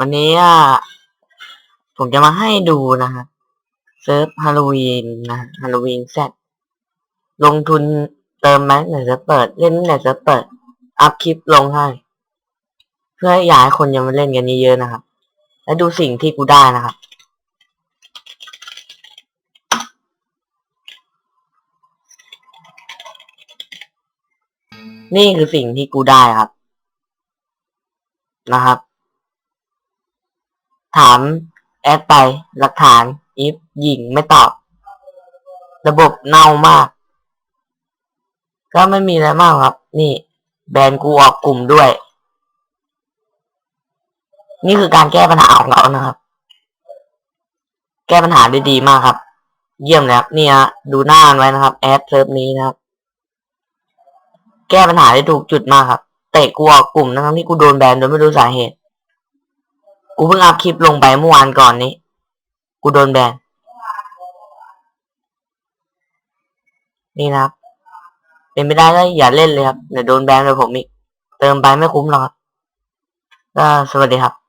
วันนี้อะผมจะมาให้ดูนะฮะเซิร์ฟฮาโลวีนนะฮาโลวีนแซดลงทุนเติมแม็กไหนจะเปิด เล่นไหนจะเปิด อัพคลิปลงให้ เพื่ออยากให้คนยังมาเล่นกันเยอะๆนะครับ และดูสิ่งที่กูได้นะครับ นี่คือสิ่งที่กูได้ครับ นะครับ ถามแอดไปหลักฐานอีฟหญิงไม่ตอบ ระบบเน่ามาก ก็ไม่มีอะไรมากครับ นี่ แบนกูออกกลุ่มด้วย นี่คือการแก้ปัญหาของเรานะครับ แก้ปัญหาได้ดีมากครับ เยี่ยมเลยครับนี่ฮะดูหน้าไว้นะครับ แอดเซิร์ฟนี้นะครับ แก้ปัญหาได้ถูกจุดมากครับเตะกูออกกลุ่มทั้งที่กูโดนแบนโดยไม่รู้สาเหตุ กูเพิ่งอัพคลิปลงไปเมื่อวานก่อนนี้ กูโดนแบน นี่นะครับ เป็นไม่ได้ก็อย่าเล่นเลยครับ เดี๋ยวโดนแบนเลยผมอีก เติมไปไม่คุ้มหรอกครับก็สวัสดีครับ